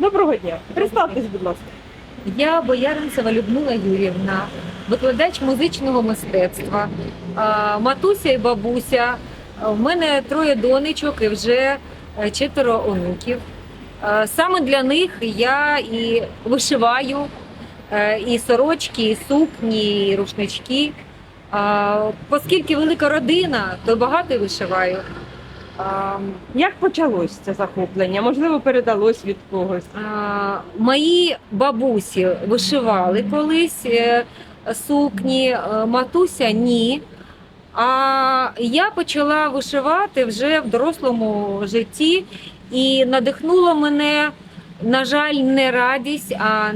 Доброго дня. Представтесь, будь ласка. Я Бояринцева Людмила Юрівна, викладач музичного мистецтва, матуся і бабуся. У мене троє донечок і вже е, четверо онуків. Саме для них я і вишиваю е, і сорочки, і сукні, і рушнички. Оскільки велика родина, то багато вишиваю. А, Як почалось це захоплення? Можливо, передалось від когось. А, Мої бабусі вишивали колись е, сукні, е, матуся ні. А я почала вишивати вже в дорослому житті і надихнула мене, на жаль, не радість, а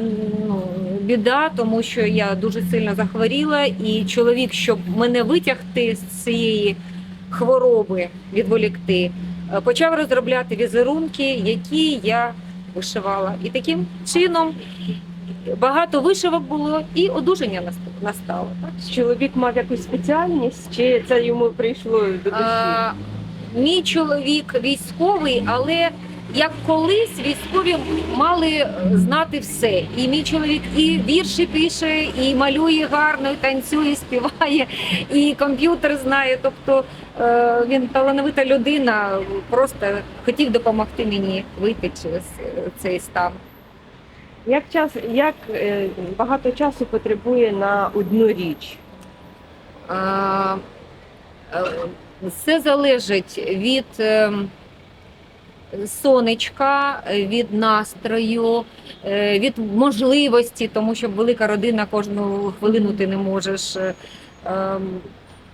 ну, біда, тому що я дуже сильно захворіла, і чоловік, щоб мене витягти з цієї хвороби, відволікти, е, почав розробляти візерунки, які я вишивала. І таким чином багато вишивок було, і одужання наст- настало. Так? Чоловік мав якусь спеціальність, чи це йому прийшло до душі? А, мій чоловік військовий, але як колись військові мали знати все. І мій чоловік і вірші пише, і малює гарно, і танцює, і співає, і комп'ютер знає. Тобто е, він талановита людина, просто хотів допомогти мені вийти через е, цей стан. Як час, як е, багато часу потребує на одну річ? Все залежить від е, сонечка, від настрою, е, від можливості, тому що велика родина кожну хвилину ти не можеш. е, ем,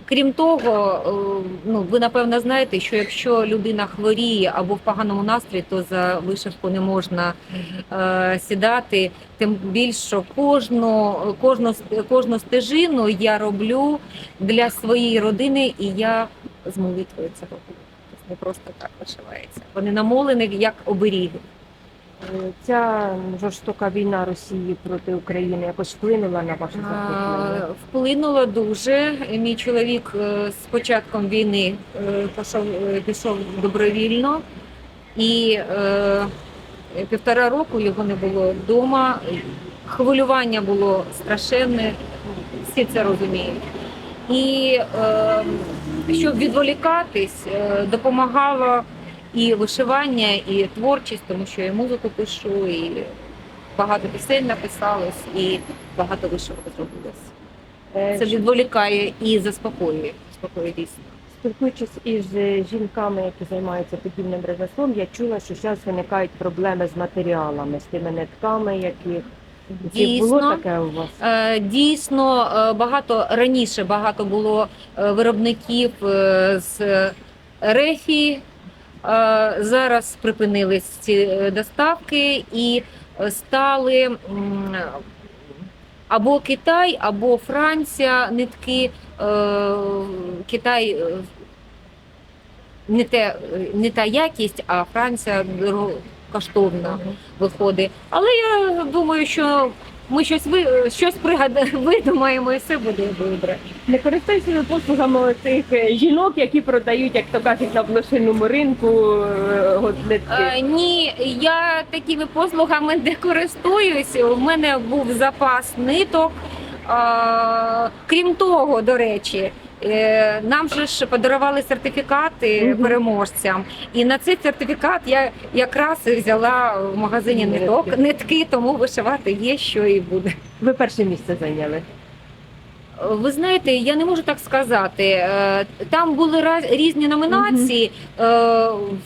Крім того, е, ну ви напевно знаєте, що якщо людина хворіє або в поганому настрої, то за вишивку не можна е, сідати. Тим більше кожну, кожну, кожну стежину я роблю для своєї родини, і я з молитвою це роблю. Не просто так вишивається. Вони намолені як оберіги. Е, Ця жорстока війна Росії проти України якось вплинула на ваше захоплення? А, Вплинуло дуже. Мій чоловік е, з початком війни е, пішов, пішов добровільно, і е, півтора року його не було вдома. Хвилювання було страшенне, всі це розуміють. І щоб відволікатись, е, допомагало і вишивання, і творчість, тому що я музику пишу, і багато пісень написалось, і багато вишивок зробилось. Е, Це відволікає і заспокоює. Заспокоює дійсно. Спілкуючись із е, жінками, які займаються подібним ремеслом, я чула, що зараз виникають проблеми з матеріалами, з тими нитками, яких Чи було Дійсно, таке у вас? Е, Дійсно, е, багато раніше багато було е, виробників з рефі. Зараз припинились ці доставки і стали або Китай, або Франція нитки. Китай не, те, не та якість, а Франція коштовна виходить. Але я думаю, що ми щось ви щось пригадаємо, видумаємо, і все буде добре. Не користуюся послугами цих жінок, які продають, як то кажуть, на блошиному ринку е. Е, ні, я такими послугами не користуюся. У мене був запас ниток. Е, крім того, до речі. Е, Нам же ж подарували сертифікати переможцям, і на цей сертифікат я якраз взяла в магазині ниток Нитки. тому вишивати є, що і буде. Ви перше місце зайняли. Ви знаєте, я не можу так сказати. Е, Там були раз- різні номінації. Е,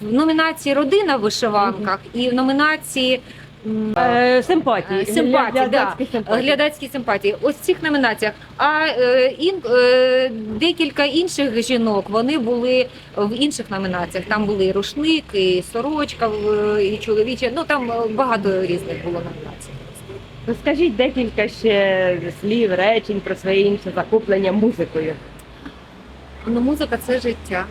В номінації Родина в вишиванках і в номінації Е, симпатії. Е, симпатії, Глядацькі симпатії. глядацькі симпатії. Ось в цих номінаціях. А е, ін, е, декілька інших жінок вони були в інших номінаціях. Там були і рушник, і сорочка, е, і чоловіча. Ну там е, багато різних було номінацій. Розкажіть декілька ще слів, речень про своє інше захоплення музикою. Ну, музика це життя.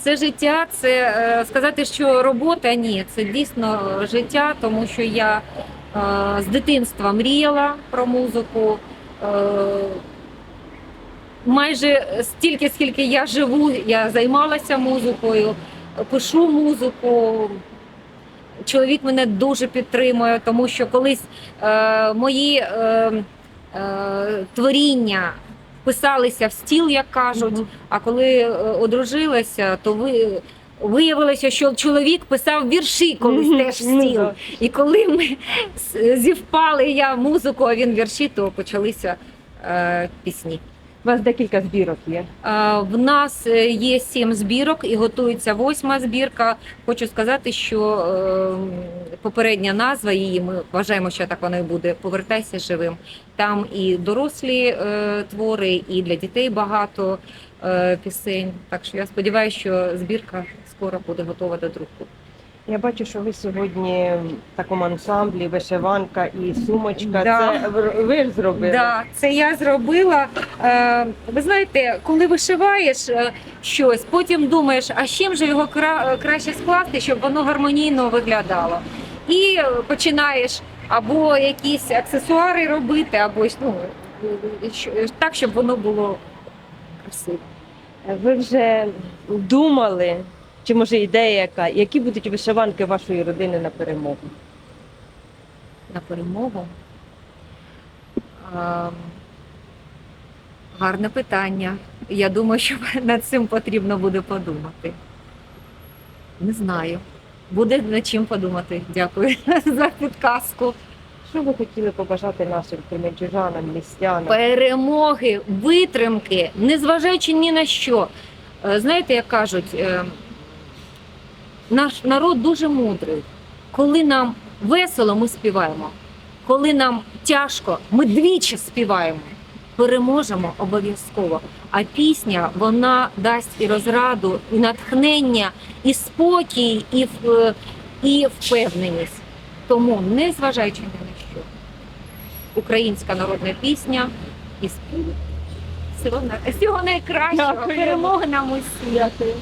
Це життя, це е, сказати, що робота ні, це дійсно життя, тому що я е, з дитинства мріяла про музику. Е, майже стільки, скільки я живу, я займалася музикою, пишу музику. чоловік мене дуже підтримує, тому що колись мої творіння писалися в стіл, як кажуть. Угу. А коли е, одружилася, то ви. Виявилося, що чоловік писав вірші колись теж в Ну, стіл. І коли ми зівпали я музику, а він вірші, то почалися е, пісні. У вас декілька збірок є. В нас е, є сім збірок і готується восьма збірка. Хочу сказати, що е, попередня назва її, ми вважаємо, що так воно і буде. Повертайся живим. Там і дорослі е, твори, і для дітей багато е, пісень. Так що я сподіваюся, що збірка скоро буде готова до друку. Я бачу, що ви сьогодні в такому ансамблі, вишиванка і сумочка. Да. Це ви- ви ж зробили? Да, це я зробила. Е, ви знаєте, коли вишиваєш е, щось, потім думаєш, а з чим же його кра- краще скласти, щоб воно гармонійно виглядало. І е, починаєш або якісь аксесуари робити, або ну, е, так, щоб воно було красиво. Ви вже думали, чи може ідея яка, які будуть вишиванки вашої родини на перемогу? на перемогу? Ем, Гарне питання. Я думаю, що над цим потрібно буде подумати. Не знаю. Буде над чим подумати. Дякую за підказку. Що ви хотіли побажати нашим кременчужанам, містянам? Перемоги, витримки, незважаючи ні на що. Е, Знаєте, як кажуть, е, наш народ дуже мудрий. Коли нам весело, ми співаємо. Коли нам тяжко, ми двічі співаємо. Переможемо обов'язково. А пісня вона дасть і розраду, і натхнення, і спокій, і, в- і впевненість. Тому, незважаючи ні на що, українська народна пісня і спів. Всього, найкращого. Перемоги нам усім. Дякую.